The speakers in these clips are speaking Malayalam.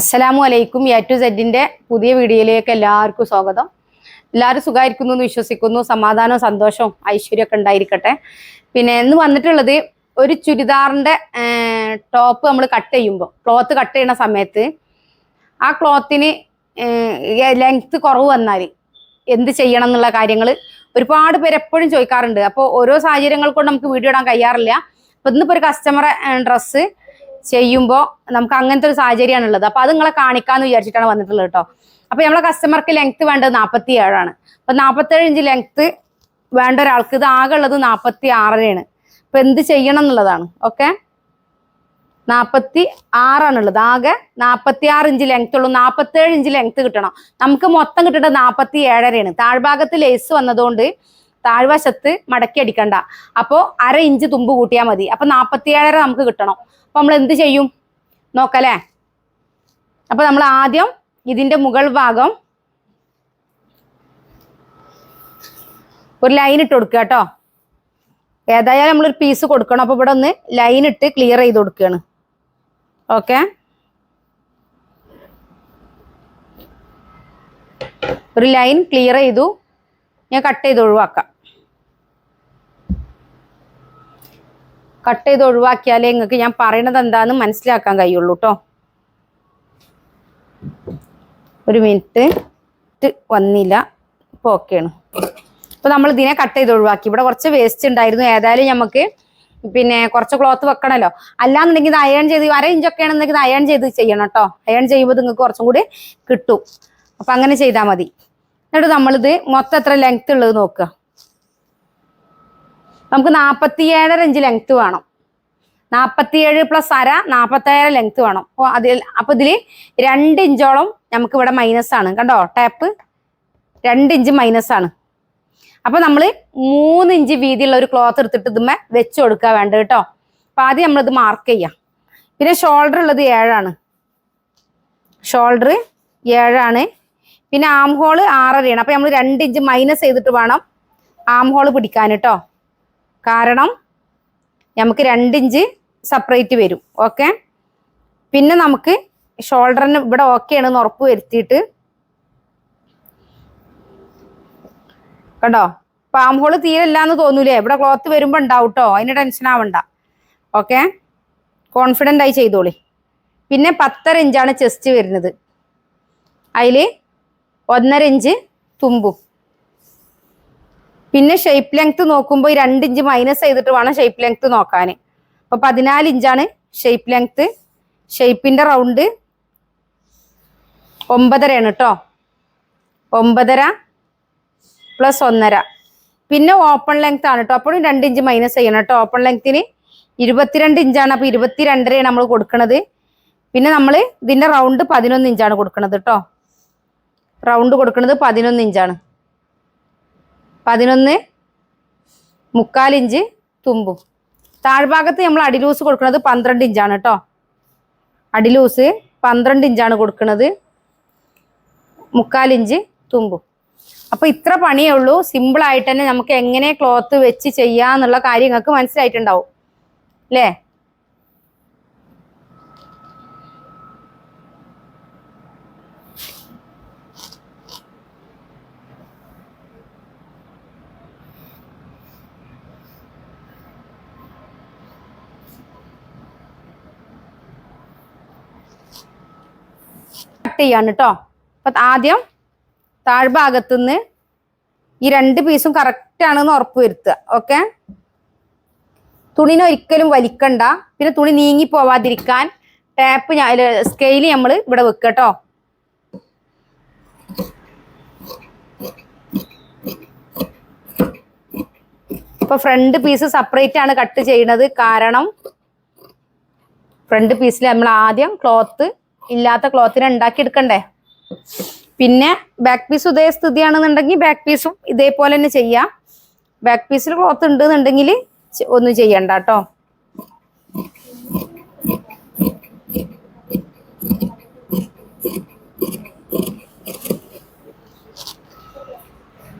അസ്സലാമു അലൈക്കും എ ടു സെഡിന്റെ പുതിയ വീഡിയോയിലേക്ക് എല്ലാവർക്കും സ്വാഗതം. എല്ലാവരും സുഖമായിരിക്കുന്നു എന്ന് വിശ്വസിക്കുന്നു. സമാധാനവും സന്തോഷവും ഐശ്വര്യമൊക്കെ ഉണ്ടായിരിക്കട്ടെ. പിന്നെ ഇന്ന് വന്നിട്ടുള്ളത് ഒരു ചുരിദാറിന്റെ ടോപ്പ് നമ്മൾ കട്ട് ചെയ്യുമ്പോൾ ക്ലോത്ത് കട്ട് ചെയ്യുന്ന സമയത്ത് ആ ക്ലോത്തിന് ലെങ്ത് കുറവ് വന്നാൽ എന്ത് ചെയ്യണം എന്നുള്ള കാര്യങ്ങൾ ഒരുപാട് പേര് എപ്പോഴും ചോദിക്കാറുണ്ട്. അപ്പോൾ ഓരോ സാഹചര്യങ്ങൾ കൊണ്ട് നമുക്ക് വീഡിയോ ഇടാൻ കഴിയാറില്ല. അപ്പൊ ഇന്നിപ്പോ ഒരു കസ്റ്റമറെ ഡ്രസ്സ് ചെയ്യുമ്പോൾ നമുക്ക് അങ്ങനത്തെ ഒരു സാഹചര്യമാണ് ഉള്ളത് അപ്പൊ അത് നിങ്ങളെ കാണിക്കാന്ന് വിചാരിച്ചിട്ടാണ് വന്നിട്ടുള്ളത് കേട്ടോ. അപ്പൊ നമ്മളെ കസ്റ്റമർക്ക് ലെങ്ത് വേണ്ടത് നാൽപ്പത്തി ഏഴാണ് അപ്പൊ നാൽപ്പത്തേഴ് ഇഞ്ച് ലെങ്ത് വേണ്ട ഒരാൾക്ക് ഇത് ആകെ ഉള്ളത് നാൽപ്പത്തി ആറരയാണ് അപ്പൊ എന്ത് ചെയ്യണം എന്നുള്ളതാണ്. ഓക്കെ നാൽപ്പത്തി ആറാണുള്ളത് ആകെ നാൽപ്പത്തി ആറ് ഇഞ്ച് ലെങ്ത് ഉള്ളൂ. നാൽപ്പത്തേഴ് ഇഞ്ച് ലെങ്ത് കിട്ടണം. നമുക്ക് മൊത്തം കിട്ടേണ്ടത് നാൽപ്പത്തി ഏഴരയാണ് താഴ്ഭാഗത്ത് ലേസ് വന്നതുകൊണ്ട് താഴ്വശത്ത് മടക്കി അടിക്കണ്ട. അപ്പോൾ അര ഇഞ്ച് തുമ്പ് കൂട്ടിയാൽ മതി. അപ്പൊ നാൽപ്പത്തി ഏഴര നമുക്ക് കിട്ടണം. അപ്പൊ നമ്മൾ എന്ത് ചെയ്യും? നോക്കല്ലേ? അപ്പൊ നമ്മൾ ആദ്യം ഇതിന്റെ മുകൾ ഭാഗം ഒരു ലൈൻ ഇട്ട് കൊടുക്കുക കേട്ടോ. ഏതായാലും നമ്മളൊരു പീസ് കൊടുക്കണം. അപ്പൊ ഇവിടെ ഒന്ന് ലൈൻ ഇട്ട് ക്ലിയർ ചെയ്ത് കൊടുക്കുകയാണ്. ഓക്കെ ഒരു ലൈൻ ക്ലിയർ ചെയ്തു. ഞാൻ കട്ട് ചെയ്ത് ഒഴിവാക്കാം. കട്ട് ചെയ്ത് ഒഴിവാക്കിയാലേ നിങ്ങൾക്ക് ഞാൻ പറയണത് എന്താണെന്ന് മനസ്സിലാക്കാൻ കഴിയുള്ളൂ കേട്ടോ ഒരു മിനിറ്റ് വന്നില്ല. ഇപ്പൊ ഓക്കെയാണ് ഇപ്പൊ നമ്മൾ ഇതിനെ കട്ട് ചെയ്ത് ഒഴിവാക്കി. ഇവിടെ കുറച്ച് വേസ്റ്റ് ഉണ്ടായിരുന്നു. ഏതായാലും നമുക്ക് പിന്നെ കുറച്ച് ക്ലോത്ത് വെക്കണല്ലോ. അല്ലാന്നുണ്ടെങ്കിൽ ഇത് അയൺ ചെയ്ത് അര ഇഞ്ചൊക്കെ ആണെന്നുണ്ടെങ്കിൽ ഇത് അയൺ ചെയ്ത് ചെയ്യണം കേട്ടോ അയൺ ചെയ്യുമ്പോൾ നിങ്ങൾക്ക് കുറച്ചും കൂടി കിട്ടും. അപ്പൊ അങ്ങനെ ചെയ്താൽ മതി. എന്നിട്ട് നമ്മളിത് മൊത്തം എത്ര ലെങ്ത് ഉള്ളത് നോക്കുക. നമുക്ക് നാൽപ്പത്തി ഏഴര ഇഞ്ച് ലെങ്ത് വേണം. നാൽപ്പത്തിയേഴ് പ്ലസ് അര നാൽപ്പത്തേഴര ലെങ്ത് വേണം. അപ്പോൾ അതിൽ അപ്പോൾ ഇതിൽ രണ്ട് ഇഞ്ചോളം നമുക്ക് ഇവിടെ മൈനസ് ആണ്. കണ്ടോ? ടാപ്പ് രണ്ട് ഇഞ്ച് മൈനസ് ആണ്. അപ്പൊ നമ്മൾ മൂന്ന് ഇഞ്ച് വീതിയുള്ള ഒരു ക്ലോത്ത് എടുത്തിട്ട് ഇതുമ്മേ വെച്ച് കൊടുക്കുക വേണ്ടത് കേട്ടോ. അപ്പൊ ആദ്യം നമ്മളിത് മാർക്ക് ചെയ്യാം. പിന്നെ ഷോൾഡർ ഉള്ളത് ഏഴാണ്. ഷോൾഡർ ഏഴാണ്. പിന്നെ ആം ഹോൾ ആറരയാണ്. അപ്പൊ നമ്മൾ രണ്ട് ഇഞ്ച് മൈനസ് ചെയ്തിട്ട് വേണം ആം ഹോൾ പിടിക്കാൻ കേട്ടോ കാരണം നമുക്ക് രണ്ട് ഇഞ്ച് സെപ്പറേറ്റ് വരും. ഓക്കെ പിന്നെ നമുക്ക് ഷോൾഡറിന് ഇവിടെ ഓക്കെ ആണെന്ന് ഉറപ്പ് വരുത്തിയിട്ട് കണ്ടോ? പാം ഹോൾ തീരെ ഇല്ലാന്ന് തോന്നൂലേ? ഇവിടെ ക്ലോത്ത് വരുമ്പോ ഉണ്ടാവും കേട്ടോ അതിന് ടെൻഷൻ ആവണ്ട. ഓക്കെ കോൺഫിഡന്റ് ആയി ചെയ്തോളി. പിന്നെ പത്തര ഇഞ്ചാണ് ചെസ്റ്റ് വരുന്നത്. അതിൽ ഒന്നര ഇഞ്ച് തുമ്പും. പിന്നെ ഷേപ്പ് ലെങ്ത് നോക്കുമ്പോൾ ഈ രണ്ട് ഇഞ്ച് മൈനസ് ചെയ്തിട്ട് വേണം ഷേപ്പ് ലെങ്ത് നോക്കാൻ അപ്പൊ പതിനാല് ഇഞ്ചാണ് ഷേപ്പ് ലെങ്ത് ഷേപ്പിന്റെ റൗണ്ട് ഒമ്പതരയാണ് കേട്ടോ ഒമ്പതര പ്ലസ് ഒന്നര. പിന്നെ ഓപ്പൺ ലെങ്ത് ആണ് കേട്ടോ അപ്പോഴും രണ്ട് ഇഞ്ച് മൈനസ് ചെയ്യണം കേട്ടോ ഓപ്പൺ ലെങ്ത്തിന് ഇരുപത്തിരണ്ട് ഇഞ്ചാണ്. അപ്പൊ ഇരുപത്തിരണ്ടരയാണ് നമ്മൾ കൊടുക്കുന്നത് പിന്നെ നമ്മൾ ഇതിന്റെ റൗണ്ട് പതിനൊന്ന് ഇഞ്ചാണ് കൊടുക്കുന്നത് കേട്ടോ റൗണ്ട് കൊടുക്കുന്നത് പതിനൊന്ന് ഇഞ്ചാണ്. പതിനൊന്ന് മുക്കാൽ ഇഞ്ച് തുമ്പും. താഴ്ഭാഗത്ത് നമ്മൾ അടിലൂസ് കൊടുക്കുന്നത് പന്ത്രണ്ട് ഇഞ്ചാണ് കേട്ടോ അടിലൂസ് പന്ത്രണ്ട് ഇഞ്ചാണ് കൊടുക്കുന്നത് മുക്കാൽ ഇഞ്ച് തുമ്പും. അപ്പോൾ ഇത്ര പണിയേ ഉള്ളൂ. സിമ്പിൾ ആയിട്ട് തന്നെ നമുക്ക് എങ്ങനെ ക്ലോത്ത് വെച്ച് ചെയ്യാന്നുള്ള കാര്യം നിങ്ങൾക്ക് മനസ്സിലായിട്ടുണ്ടാവും. അല്ലേ കട്ട് ചെയ്യാണ് കേട്ടോ അപ്പൊ ആദ്യം താഴ്ഭാഗത്തുനിന്ന് ഈ രണ്ട് പീസും കറക്റ്റ് ആണെന്ന് ഉറപ്പ് വരുത്തുക. ഓക്കെ തുണിനെ ഒരിക്കലും വലിക്കണ്ട. പിന്നെ തുണി നീങ്ങി പോവാതിരിക്കാൻ ടാപ്പ് സ്കെയിൽ നമ്മൾ ഇവിടെ വെക്കുക കേട്ടോ ഇപ്പൊ ഫ്രണ്ട് പീസ് സെപ്പറേറ്റ് ആണ് കട്ട് ചെയ്യുന്നത് കാരണം ഫ്രണ്ട് പീസിൽ നമ്മൾ ആദ്യം ക്ലോത്ത് ഇല്ലാത്ത ക്ലോത്തിനെ ഉണ്ടാക്കിയെടുക്കണ്ടേ പിന്നെ ബാക്ക് പീസ് ഇതേ സ്ഥിതിയാണെന്നുണ്ടെങ്കിൽ ബാക്ക് പീസും ഇതേപോലെ തന്നെ ചെയ്യാം. ബാക്ക് പീസിൽ ക്ലോത്ത് ഉണ്ട് എന്നുണ്ടെങ്കിൽ ഒന്നും ചെയ്യണ്ട കേട്ടോ.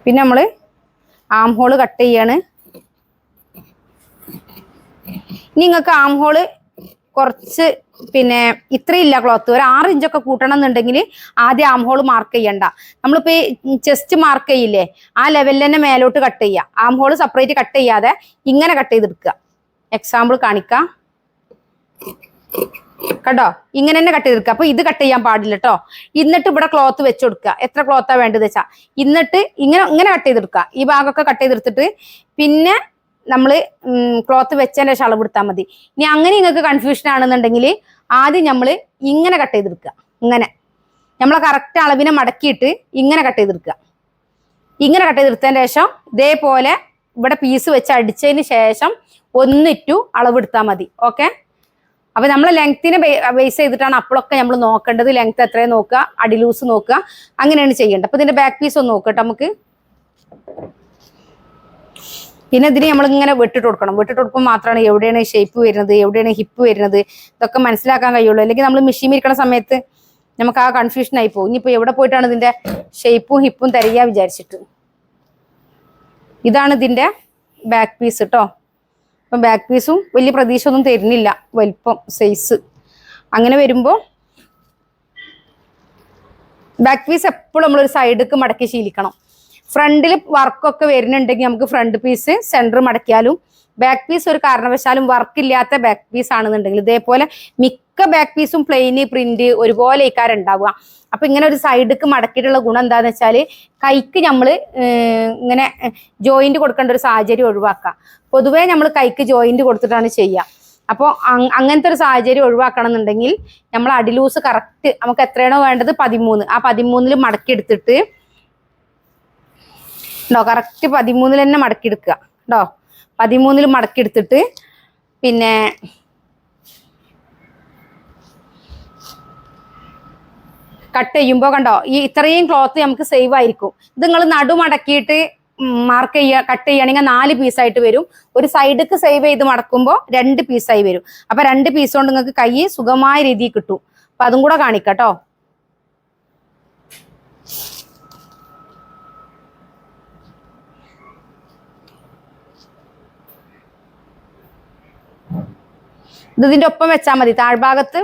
പിന്നെ നമ്മൾ ആം ഹോൾ കട്ട് ചെയ്യാണ്. നിങ്ങൾക്ക് ആം ഹോൾ കുറച്ച് പിന്നെ ഇത്രയില്ല ക്ലോത്ത് ഒരു ആറ് ഇഞ്ചൊക്കെ കൂട്ടണം എന്നുണ്ടെങ്കിൽ ആദ്യം ആം ഹോൾ മാർക്ക് ചെയ്യണ്ട. നമ്മളിപ്പോ ചെസ്റ്റ് മാർക്ക് ചെയ്യില്ലേ? ആ ലെവലിൽ തന്നെ മേലോട്ട് കട്ട് ചെയ്യുക ആം ഹോൾ സെപ്പറേറ്റ് കട്ട് ചെയ്യാതെ ഇങ്ങനെ കട്ട് ചെയ്തെടുക്കുക. എക്സാമ്പിൾ കാണിക്കാം. കേട്ടോ ഇങ്ങനെ തന്നെ കട്ട് ചെയ്തെടുക്കുക. അപ്പൊ ഇത് കട്ട് ചെയ്യാൻ പാടില്ല കേട്ടോ എന്നിട്ട് ഇവിടെ ക്ലോത്ത് വെച്ച് കൊടുക്കുക. എത്ര ക്ലോത്താ വേണ്ടത് വെച്ചാ? എന്നിട്ട് ഇങ്ങനെ ഇങ്ങനെ കട്ട് ചെയ്തെടുക്കുക. ഈ ഭാഗമൊക്കെ കട്ട് ചെയ്തെടുത്തിട്ട് പിന്നെ നമ്മൾ ക്ലോത്ത് വെച്ചതിന്റെ ശേഷം അളവെടുത്താൽ മതി. ഇനി അങ്ങനെ നിങ്ങൾക്ക് കൺഫ്യൂഷൻ ആണെന്നുണ്ടെങ്കിൽ ആദ്യം നമ്മൾ ഇങ്ങനെ കട്ട് ചെയ്തെടുക്കുക. ഇങ്ങനെ. നമ്മൾ കറക്റ്റ് അളവിനെ മടക്കിയിട്ട് ഇങ്ങനെ കട്ട് ചെയ്തെടുക്കുക. ഇങ്ങനെ കട്ട് ചെയ്തെടുത്തതിന് ശേഷം ഇതേപോലെ ഇവിടെ പീസ് വെച്ച് അടിച്ചതിന് ശേഷം ഒന്നിറ്റു അളവെടുത്താൽ മതി. ഓക്കെ അപ്പൊ നമ്മൾ ലെങ്ത്തിനെ ബേസ് ചെയ്തിട്ടാണ് അപ്പോഴൊക്കെ നമ്മൾ നോക്കേണ്ടത്. ലെങ്ത് എത്രയും നോക്കുക? അടിലൂസ് നോക്കുക. അങ്ങനെയാണ് ചെയ്യേണ്ടത്. അപ്പൊ ഇതിന്റെ ബാക്ക് പീസ് ഒന്ന് നോക്കട്ടെ നമുക്ക്. പിന്നെ ഇതിന് നമ്മൾ ഇങ്ങനെ വെട്ടിട്ട് കൊടുക്കണം. വെട്ടിട്ട് കൊടുക്കുമ്പോൾ മാത്രമാണ് എവിടെയാണ് ഷേപ്പ് വരുന്നത് എവിടെയാണ് ഹിപ്പ് വരുന്നത് ഇതൊക്കെ മനസ്സിലാക്കാൻ കഴിയുള്ളൂ. അല്ലെങ്കിൽ നമ്മൾ മെഷീൻ ഇരിക്കുന്ന സമയത്ത് നമുക്ക് ആ കൺഫ്യൂഷൻ ആയി പോകും. ഇനിയിപ്പോൾ എവിടെ പോയിട്ടാണ് ഇതിന്റെ ഷേപ്പും ഹിപ്പും തരിക വിചാരിച്ചിട്ട്. ഇതാണ് ഇതിന്റെ ബാക്ക് പീസ് കേട്ടോ അപ്പം ബാക്ക് പീസും വലിയ പ്രതീക്ഷ ഒന്നും തരുന്നില്ല. വലിപ്പം സൈസ് അങ്ങനെ വരുമ്പോൾ ബാക്ക് പീസ് എപ്പോഴും നമ്മളൊരു സൈഡിലേക്ക് മടക്കി ശീലിക്കണം. ഫ്രണ്ടിൽ വർക്കൊക്കെ വരുന്നുണ്ടെങ്കിൽ നമുക്ക് ഫ്രണ്ട് പീസ് സെന്റർ മടക്കിയാലും ബാക്ക് പീസ് ഒരു കാരണവശാലും വർക്ക് ഇല്ലാത്ത ബാക്ക് പീസ് ആണെന്നുണ്ടെങ്കിൽ ഇതേപോലെ മിക്ക ബാക്ക് പീസും പ്ലെയിന് പ്രിന്റ് ഒരുപോലെ ഇക്കാരം ഉണ്ടാവുക. അപ്പൊ ഇങ്ങനെ ഒരു സൈഡിക്ക് മടക്കിയിട്ടുള്ള ഗുണം എന്താന്ന് വെച്ചാൽ കൈക്ക് നമ്മൾ ഇങ്ങനെ ജോയിന്റ് കൊടുക്കേണ്ട ഒരു സാഹചര്യം ഒഴിവാക്കാം പൊതുവേ നമ്മൾ കൈക്ക് ജോയിന്റ് കൊടുത്തിട്ടാണ് ചെയ്യുക. അപ്പോൾ അങ്ങനത്തെ ഒരു സാഹചര്യം ഒഴിവാക്കണം എന്നുണ്ടെങ്കിൽ നമ്മൾ അടിലൂസ് കറക്റ്റ് നമുക്ക് എത്രയാണോ വേണ്ടത് പതിമൂന്ന്. ആ പതിമൂന്നിൽ മടക്കി എടുത്തിട്ട് ഉണ്ടോ കറക്റ്റ് പതിമൂന്നിൽ തന്നെ മടക്കി എടുക്കുക ഉണ്ടോ പതിമൂന്നിൽ മടക്കി എടുത്തിട്ട് പിന്നെ കട്ട് ചെയ്യുമ്പോൾ കണ്ടോ? ഈ ഇത്രയും ക്ലോത്ത് നമുക്ക് സേവ് ആയിരിക്കും. ഇത് നിങ്ങൾ നടു മടക്കിയിട്ട് മാർക്ക് ചെയ്യുക കട്ട് ചെയ്യുകയാണെങ്കിൽ നാല് പീസായിട്ട് വരും. ഒരു സൈഡിക്ക് സേവ് ചെയ്ത് മടക്കുമ്പോൾ രണ്ട് പീസായി വരും. അപ്പൊ രണ്ട് പീസ് കൊണ്ട് നിങ്ങൾക്ക് കൈ സുഖമായ രീതിയിൽ കിട്ടും. അപ്പം അതും കൂടെ കാണിക്കട്ടോ. ഇത് ഇതിന്റെ ഒപ്പം വെച്ചാൽ മതി. താഴ്ഭാഗത്ത്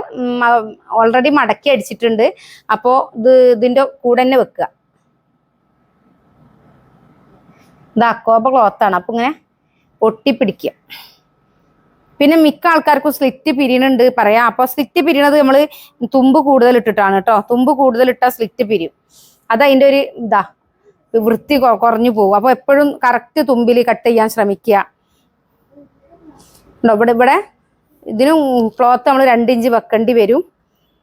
ഓൾറെഡി മടക്കി അടിച്ചിട്ടുണ്ട്. അപ്പോൾ ഇത് ഇതിന്റെ കൂടെ തന്നെ വെക്കുക. ഇത് അക്കോബ ക്ലോത്താണ് അപ്പൊ ഇങ്ങനെ ഒട്ടിപ്പിടിക്കുക പിന്നെ മിക്ക ആൾക്കാർക്കും സ്ലിറ്റ് പിരിയണുണ്ട് പറയാം. അപ്പൊ സ്ലിറ്റ് പിരിയണത് നമ്മൾ തുമ്പ് കൂടുതൽ ഇട്ടിട്ടാണ് കേട്ടോ. തുമ്പ് കൂടുതൽ ഇട്ടാൽ സ്ലിറ്റ് പിരിയും. അത് അതിന്റെ ഒരു ഇതാ വൃത്തി കുറഞ്ഞു പോകും അപ്പൊ എപ്പോഴും കറക്റ്റ് തുമ്പിൽ കട്ട് ചെയ്യാൻ ശ്രമിക്കുക. ഇവിടെ ഇവിടെ? ഇതിനും ക്ലോത്ത് നമ്മൾ രണ്ട് ഇഞ്ച് വെക്കേണ്ടി വരും.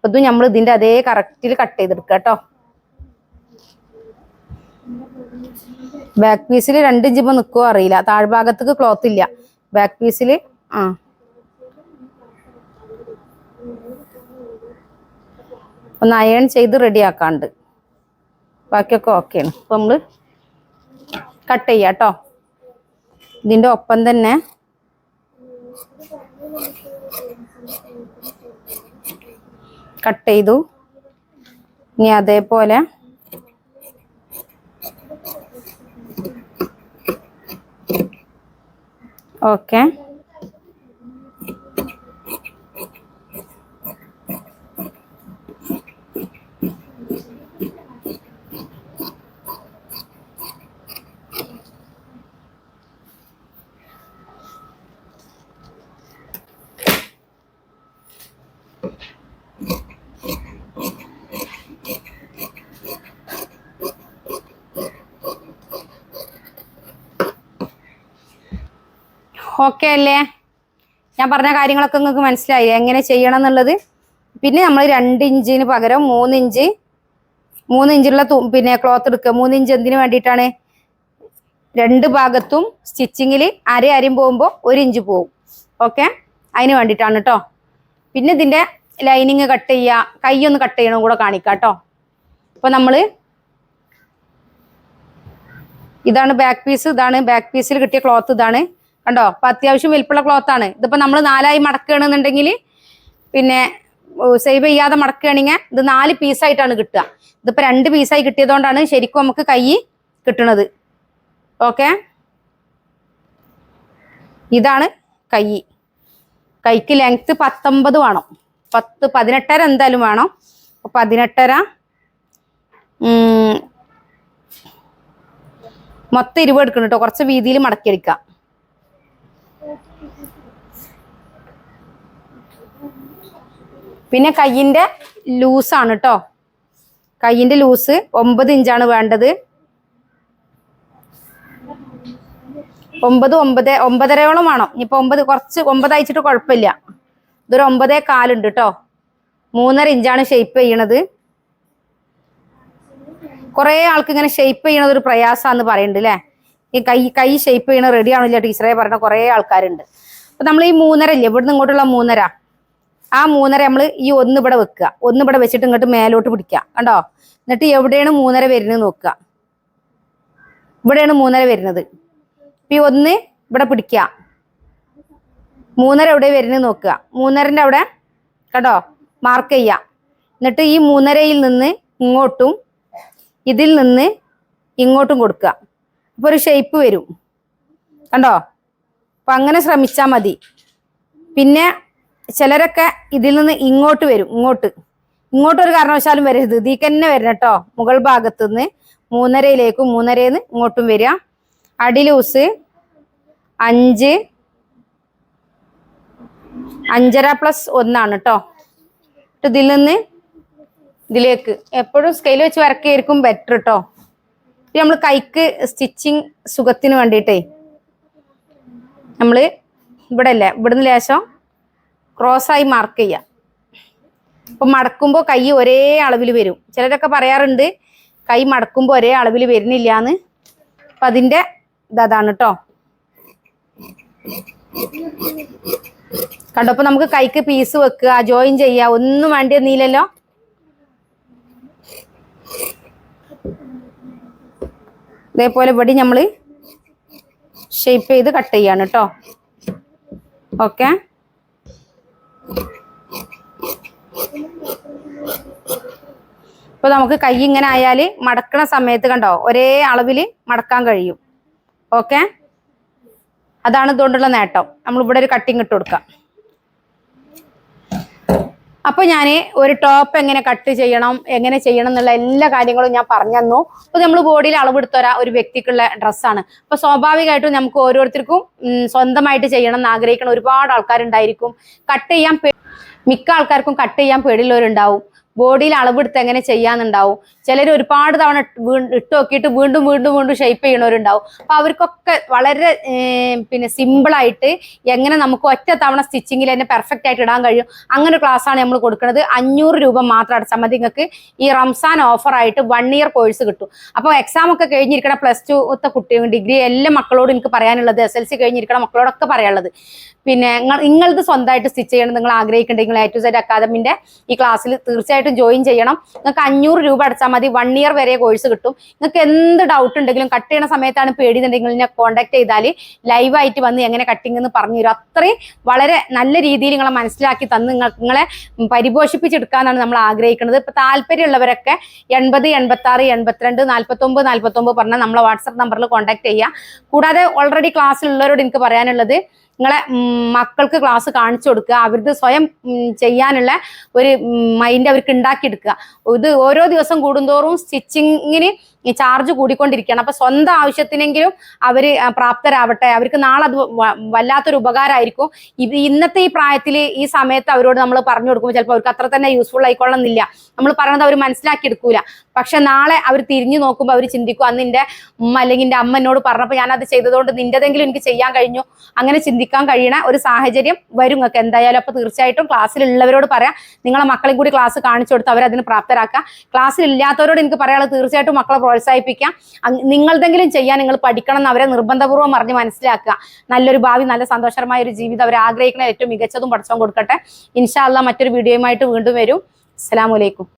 അതും നമ്മൾ ഇതിന്റെ അതേ കറക്റ്റിൽ കട്ട് ചെയ്തെടുക്കുക കേട്ടോ. ബാക്ക് പീസിൽ രണ്ട് ഇഞ്ച് ഇപ്പൊ നിൽക്കുമോ അറിയില്ല. താഴ്ഭാഗത്തേക്ക് ക്ലോത്ത് ഇല്ല. ബാക്ക് പീസിൽ ആ. ഒന്ന് അയൺ ചെയ്ത് റെഡി ആക്കാണ്ട്. ബാക്കിയൊക്കെ ഓക്കെയാണ് അപ്പൊ നമ്മൾ കട്ട് ചെയ്യാം കേട്ടോ. ഇതിന്റെ ഒപ്പം തന്നെ കട്ട് ചെയ്തു ഇനി അതേപോലെ ഓക്കെ. ഓക്കെ അല്ലേ? ഞാൻ പറഞ്ഞ കാര്യങ്ങളൊക്കെ നിങ്ങൾക്ക് മനസ്സിലായി. എങ്ങനെ ചെയ്യണം എന്നുള്ളത്? പിന്നെ നമ്മൾ രണ്ട് ഇഞ്ചിന് പകരം മൂന്ന് ഇഞ്ച് മൂന്ന് ഇഞ്ചുള്ള പിന്നെ ക്ലോത്ത് എടുക്കുക. മൂന്ന് ഇഞ്ച് എന്തിനു വേണ്ടിയിട്ടാണ്? രണ്ട് ഭാഗത്തും സ്റ്റിച്ചിങ്ങിൽ അര അരയും പോകുമ്പോൾ ഒരു ഇഞ്ച് പോവും. ഓക്കെ? അതിന് വേണ്ടിയിട്ടാണ് കേട്ടോ പിന്നെ ഇതിന്റെ ലൈനിങ് കട്ട് ചെയ്യുക. കൈയൊന്ന് കട്ട് ചെയ്യണം കൂടെ കാണിക്കാം കേട്ടോ അപ്പോൾ നമ്മൾ ഇതാണ് ബാക്ക് പീസ് ഇതാണ് ബാക്ക് പീസിൽ കിട്ടിയ ക്ലോത്ത് ഇതാണ്. കണ്ടോ? അപ്പൊ അത്യാവശ്യം വലിപ്പുള്ള ക്ലോത്ത് ആണ്. ഇതിപ്പോ നമ്മൾ നാലായി മടക്കുകയാണെന്നുണ്ടെങ്കിൽ പിന്നെ സേവ് ചെയ്യാതെ മടക്കുകയാണെങ്കിൽ ഇത് നാല് പീസായിട്ടാണ് കിട്ടുക. ഇതിപ്പോ രണ്ട് പീസായി കിട്ടിയതുകൊണ്ടാണ് ശരിക്കും നമുക്ക് കൈ കിട്ടണത്. ഓക്കെ ഇതാണ് കൈ. കൈക്ക് ലെങ്ത് പത്തൊമ്പത് വേണം. പത്ത് പതിനെട്ടര എന്തായാലും വേണം. പതിനെട്ടര മൊത്തം ഇരുപത് എടുക്കണം കേട്ടോ. കുറച്ച് വീതിയിൽ മടക്കിയെടുക്കാം പിന്നെ കയ്യിന്റെ ലൂസാണ് കേട്ടോ കയ്യിന്റെ ലൂസ് ഒമ്പത് ഇഞ്ചാണ് വേണ്ടത്. ഒമ്പത് ഒമ്പത് ഒമ്പതരയോളം വേണം. ഇനിയിപ്പോൾ ഒമ്പത് കുറച്ച് ഒമ്പത് അയച്ചിട്ട് കുഴപ്പമില്ല. ഇതൊരു ഒമ്പതേ കാലുണ്ട് കേട്ടോ മൂന്നര ഇഞ്ചാണ് ഷെയ്പ്പ് ചെയ്യണത്. കുറേ ആൾക്ക് ഇങ്ങനെ ഷെയ്പ്പ് ചെയ്യണത് ഒരു പ്രയാസമാണെന്ന് പറയുന്നുണ്ട് അല്ലേ ഈ കൈ കൈ ഷെയ്പ്പ് ചെയ്യണത് റെഡി ആണല്ലോ ടീച്ചറെ പറഞ്ഞ കുറേ ആൾക്കാരുണ്ട്. അപ്പൊ നമ്മൾ ഈ മൂന്നര ഇല്ലേ ഇവിടുന്ന് ഇങ്ങോട്ടുള്ള മൂന്നര. ആ മൂന്നര നമ്മൾ ഈ ഒന്ന് ഇവിടെ വെക്കുക. ഒന്ന് ഇവിടെ വെച്ചിട്ട് ഇങ്ങോട്ട് മേലോട്ട് പിടിക്കുക. കണ്ടോ? എന്നിട്ട് എവിടെയാണ് മൂന്നര വരുന്നത് നോക്കുക. ഇവിടെയാണ് മൂന്നര വരുന്നത്. ഈ ഒന്ന് ഇവിടെ പിടിക്കുക. മൂന്നര എവിടെ വരുന്നത് നോക്കുക. മൂന്നരന്റെ അവിടെ കണ്ടോ? മാർക്ക് ചെയ്യുക. എന്നിട്ട് ഈ മൂന്നരയിൽ നിന്ന് ഇങ്ങോട്ടും ഇതിൽ നിന്ന് ഇങ്ങോട്ടും കൊടുക്കുക. അപ്പൊ ഒരു ഷേപ്പ് വരും. കണ്ടോ? അപ്പൊ അങ്ങനെ ശ്രമിച്ചാൽ മതി. പിന്നെ ചിലരൊക്കെ ഇതിൽ നിന്ന് ഇങ്ങോട്ട് വരും ഇങ്ങോട്ട്. ഇങ്ങോട്ട് ഒരു കാരണവശാലും വരരുത്. ഇതിൽ തന്നെ വരണം കേട്ടോ. മുകൾ ഭാഗത്തു നിന്ന് മൂന്നരയിലേക്കും മൂന്നരയിൽ ഇങ്ങോട്ടും വരിക. അടി ലൂസ് അഞ്ച് അഞ്ചര പ്ലസ് ഒന്നാണ് കേട്ടോ. ഇതിൽ നിന്ന് ഇതിലേക്ക്. എപ്പോഴും സ്കെയിൽ വെച്ച് വരക്കായിരിക്കും ബെറ്റർ കേട്ടോ. നമ്മൾ കൈക്ക് സ്റ്റിച്ചിങ് സുഖത്തിന് വേണ്ടിയിട്ടേ. നമ്മൾ ഇവിടെ അല്ലേ ഇവിടുന്ന് ലേശം ക്രോസായി മാർക്ക് ചെയ്യാം. അപ്പൊ മടക്കുമ്പോൾ കൈ ഒരേ അളവിൽ വരും. ചിലരൊക്കെ പറയാറുണ്ട് കൈ മടക്കുമ്പോൾ ഒരേ അളവിൽ വരുന്നില്ല എന്ന് അപ്പൊ അതിന്റെ ഇതാണ് കേട്ടോ കണ്ടോ കണ്ടപ്പോ നമുക്ക് കൈക്ക് പീസ് വെക്കുക ജോയിൻ ചെയ്യുക ഒന്നും വേണ്ടി വന്നില്ലല്ലോ. ഇതേപോലെ ഇവിടെ നമ്മൾ ഷേപ്പ് ചെയ്ത് കട്ട് ചെയ്യാണ് കേട്ടോ ഓക്കെ ഇപ്പൊ നമുക്ക് കൈ ഇങ്ങനെ ആയാൽ മടക്കണ സമയത്ത് കണ്ടോ? ഒരേ അളവിൽ മടക്കാൻ കഴിയും. ഓക്കെ അതാണ് ഇതുകൊണ്ടുള്ള നേട്ടം. നമ്മൾ ഇവിടെ ഒരു കട്ടിങ് ഇട്ട് കൊടുക്കാം. അപ്പൊ ഞാൻ ഒരു ടോപ്പ് എങ്ങനെ കട്ട് ചെയ്യണം എങ്ങനെ ചെയ്യണം എന്നുള്ള എല്ലാ കാര്യങ്ങളും ഞാൻ പറഞ്ഞു തന്നു. അപ്പൊ നമ്മൾ ബോഡിയിൽ അളവെടുത്തൊരാ ഒരു വ്യക്തിക്കുള്ള ഡ്രസ്സാണ് അപ്പൊ സ്വാഭാവികമായിട്ടും നമുക്ക് ഓരോരുത്തർക്കും സ്വന്തമായിട്ട് ചെയ്യണം എന്ന് ആഗ്രഹിക്കുന്ന ഒരുപാട് ആൾക്കാരുണ്ടായിരിക്കും. കട്ട് ചെയ്യാൻ മിക്ക ആൾക്കാർക്കും കട്ട് ചെയ്യാൻ പേടിയുള്ളവരുണ്ടാവും. ബോഡിയിൽ അളവെടുത്ത് എങ്ങനെ ചെയ്യാന്നുണ്ടാവും. ചിലർ ഒരുപാട് തവണ ഇട്ട് നോക്കിയിട്ട് വീണ്ടും വീണ്ടും വീണ്ടും ഷേപ്പ് ചെയ്യണവരുണ്ടാവും അപ്പൊ അവർക്കൊക്കെ വളരെ പിന്നെ സിമ്പിളായിട്ട് എങ്ങനെ നമുക്ക് ഒറ്റ തവണ സ്റ്റിച്ചിങ്ങിൽ തന്നെ പെർഫെക്റ്റ് ആയിട്ട് ഇടാൻ കഴിയും. അങ്ങനെ ക്ലാസ് ആണ് നമ്മൾ കൊടുക്കുന്നത്. അഞ്ഞൂറ് രൂപ മാത്രം അടച്ചാൽ മതി. നിങ്ങൾക്ക് ഈ റംസാൻ ഓഫർ ആയിട്ട് വൺ ഇയർ കോഴ്സ് കിട്ടും. അപ്പോൾ എക്സാം ഒക്കെ കഴിഞ്ഞിരിക്കണ പ്ലസ് ടുത്തെ കുട്ടികൾ ഡിഗ്രി എല്ലാ മക്കളോടും എനിക്ക് പറയാനുള്ളത് എസ് എൽ സി കഴിഞ്ഞിരിക്കണ മക്കളോടൊക്കെ പറയാനുള്ളത്. പിന്നെ നിങ്ങൾ നിങ്ങളത് സ്വന്തമായിട്ട് സ്റ്റിച്ച് ചെയ്യണം. നിങ്ങൾ ആഗ്രഹിക്കുന്നുണ്ടെങ്കിൽ എ ടു സെഡ് അക്കാദമിന്റെ ഈ ക്ലാസ്സിൽ തീർച്ചയായിട്ടും ജോയിൻ ചെയ്യണം. നിങ്ങൾക്ക് അഞ്ഞൂറ് രൂപ അടച്ചാൽ മതി. വൺ ഇയർ വരെ കോഴ്സ് കിട്ടും. നിങ്ങൾക്ക് എന്ത് ഡൗട്ട് ഉണ്ടെങ്കിലും കട്ട് ചെയ്യണ സമയത്താണ് പേടിയുന്നുണ്ടെങ്കിൽ എന്നെ കോൺടാക്ട് ചെയ്താൽ ലൈവായിട്ട് വന്ന് എങ്ങനെ കട്ടിങ് എന്ന് പറഞ്ഞു തരും. അത്രയും വളരെ നല്ല രീതിയിൽ നിങ്ങളെ മനസ്സിലാക്കി തന്ന് നിങ്ങൾ നിങ്ങളെ പരിപോഷിപ്പിച്ചെടുക്കാനാണ് നമ്മൾ ആഗ്രഹിക്കുന്നത്. ഇപ്പൊ താല്പര്യമുള്ളവരൊക്കെ എൺപത് എൺപത്തി ആറ് എൺപത്തിരണ്ട് നാൽപ്പത്തൊമ്പത് നാൽപ്പത്തൊമ്പത് പറഞ്ഞാൽ നമ്മളെ വാട്സപ്പ് നമ്പറിൽ കോൺടാക്ട് ചെയ്യുക കൂടാതെ ഓൾറെഡി ക്ലാസ്സിലുള്ളവരോട് എനിക്ക് പറയാനുള്ളത് നിങ്ങളെ മക്കൾക്ക് ക്ലാസ് കാണിച്ചു കൊടുക്കുക. അവർക്ക് സ്വയം ചെയ്യാനുള്ള ഒരു മൈൻഡ് അവർക്ക് ഉണ്ടാക്കിയെടുക്കുക. ഇത് ഓരോ ദിവസം കൂടുന്തോറും സ്റ്റിച്ചിങ്ങിന് ഈ ചാർജ് കൂടിക്കൊണ്ടിരിക്കുകയാണ്. അപ്പൊ സ്വന്തം ആവശ്യത്തിനെങ്കിലും അവർ പ്രാപ്തരാവട്ടെ. അവർക്ക് നാളെ അത് വല്ലാത്തൊരു ഉപകാരമായിരിക്കും. ഇന്നത്തെ ഈ പ്രായത്തിൽ ഈ സമയത്ത് അവരോട് നമ്മൾ പറഞ്ഞു കൊടുക്കുമ്പോൾ ചിലപ്പോൾ അവർക്ക് അത്ര തന്നെ യൂസ്ഫുൾ ആയിക്കൊള്ളണമെന്നില്ല. നമ്മൾ പറയുന്നത് അവർ മനസ്സിലാക്കി എടുക്കൂല. പക്ഷെ നാളെ അവർ തിരിഞ്ഞു നോക്കുമ്പോൾ അവർ ചിന്തിക്കും അന്ന് എന്റെ ഉമ്മ അല്ലെങ്കിൽ എന്റെ അമ്മ എന്നോട് പറഞ്ഞപ്പോൾ ഞാനത് ചെയ്തതുകൊണ്ട് നിന്റെതെങ്കിലും എനിക്ക് ചെയ്യാൻ കഴിഞ്ഞു. അങ്ങനെ ചിന്തിക്കാൻ കഴിയണ ഒരു സാഹചര്യം വരും നിങ്ങൾക്ക് എന്തായാലും. അപ്പോൾ തീർച്ചയായിട്ടും ക്ലാസ്സിലുള്ളവരോട് പറയാം. നിങ്ങളെ മക്കളെയും കൂടി ക്ലാസ് കാണിച്ചു കൊടുത്ത് അവരതിന് പ്രാപ്തരാക്കുക. ക്ലാസ്സിൽ ഇല്ലാത്തവരോട് എനിക്ക് പറയാനുള്ളത് തീർച്ചയായിട്ടും മക്കളെ പ്രോത്സാഹിപ്പിക്കാം. നിങ്ങളെന്തെങ്കിലും ചെയ്യാൻ നിങ്ങൾ പഠിക്കണം എന്ന് അവരെ നിർബന്ധപൂർവം പറഞ്ഞ് മനസ്സിലാക്കുക. നല്ലൊരു ഭാവി നല്ല സന്തോഷകരമായ ഒരു ജീവിതം അവർ ആഗ്രഹിക്കുന്ന ഏറ്റവും മികച്ചതും പഠിച്ചതും കൊടുക്കട്ടെ. ഇൻഷാല്ല മറ്റൊരു വീഡിയോയുമായിട്ട് വീണ്ടും വരും. അസ്സലാമലൈക്കും